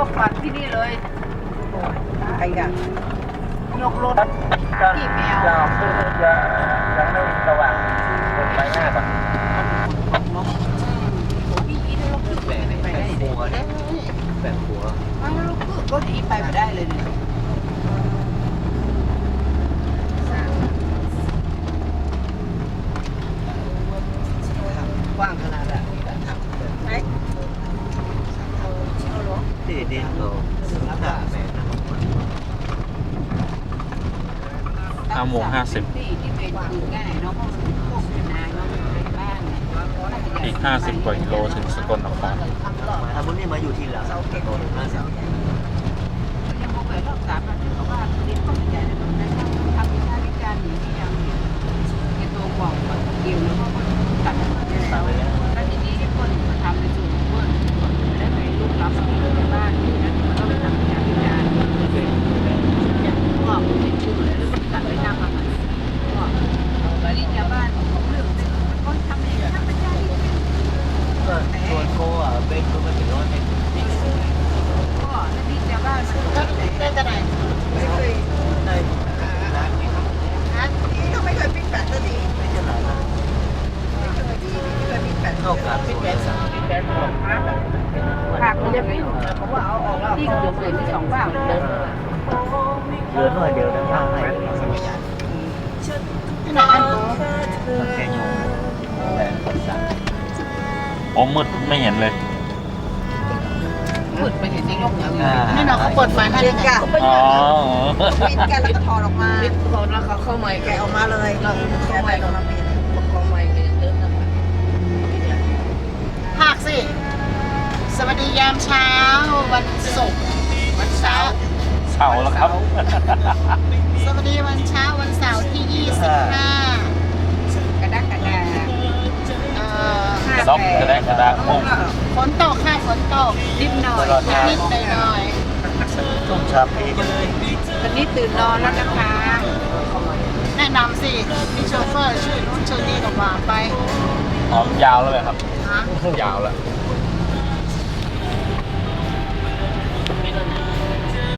เราฝันที่นี่เลยใครกันยกรถที่แมวจะจะยังไม่สว่างบนใบหน้าก่อนพี่อีทเราขึ้นไปไม่ไปได้เลยแบบหัวอ้าวเราขึ้นรถอีไปไม่ได้เลยเนี่ย กว้างขนาดไหนใช่ ที่ดินโตสุดาแม่ ห้าโมงห้าสิบที่ที่เป็นคือง่ายเนาะเพราะมันเป็นพวกเป็นนายเนาะมันเป็นบ้านเนี่ยอีก 50 กว่ากิโลถึงสกลนคร ทำบุญนี่มาอยู่ที่หลังโตห้าสิบยังบอกเลยรอบสามเราที่เขาว่าลิ้นเขาไม่ใหญ่เลยมันได้ทำวิชาวิจารณ์อย่างนี้อย่างนี้ในตัวบอกว่าเกี่ยวแล้วก็ตัดมันได้แล้วแล้วทีนี้คนมาทำในส่วนของเพื่อนไม่ได้ไปลูกรับในบ้านอยู่นั้นมันก็ไปทำวิชาวิจารณ์อย่างพ่อผมเป็นชื่อเลยแล้วมันตัดไปนั่งมาพ่อปริญญาบ้านของเรื่องเป็นคนทำเองทำวิชาวิจารณ์ ก็ส่วนโคอะเป็นก็มาถึงร้อยเมตร พ่อแล้วนี่ชาวบ้านมันก็ได้ ได้จะไหนไม่เคย ได้ร้านนี้ ฮะนี่ก็ไม่เคยปิ้งแปดสักที ไม่ใช่หลายร้าน ไม่เคยดีไม่เคยปิ้งแปด น อกจากปิ้งแป๊ะสั่งปิ้งแป๊ะของผักมันจะไม่เพราะว่าเอาออกแล้วที่ยกเลยที่สองบ้างเลยเหลือหน่อยเดียวนะทางไหนที่ไหนอันโตมันแค่ยงแต่สั่งโอ้มืดไม่เห็นเลยมืดไปเห็นในโลกอย่างนี้นี่น้องเขาเปิดไฟให้เลยกันอ๋อปิดกันแล้วก็ถอดออกมาปิดพอแล้วเขาเข้าใหม่แกะออกมาเลยเราแกะไปออกมาปิดเข้าให วัสดียามเช้า วันศุกร์วันเสาร์เช้าแล้วครับ สวัสดีวันเช้าวันเสาร์ที่ 25 กระดักกระดาเอ่อกระดอกกระแดกกระดากมุ้งฝนตกค่ะฝนตกนิดหน่อยนิดๆหน่อยชุ่มชาพีตอนนี้ตื่นนอนแล้วนะคะๆแนะนำสิมีโชเฟอร์ชื่อนู้นชื่อนี้ก็ว่าไปหอมยาวแล้วเลยครับฮะยาวแล้ว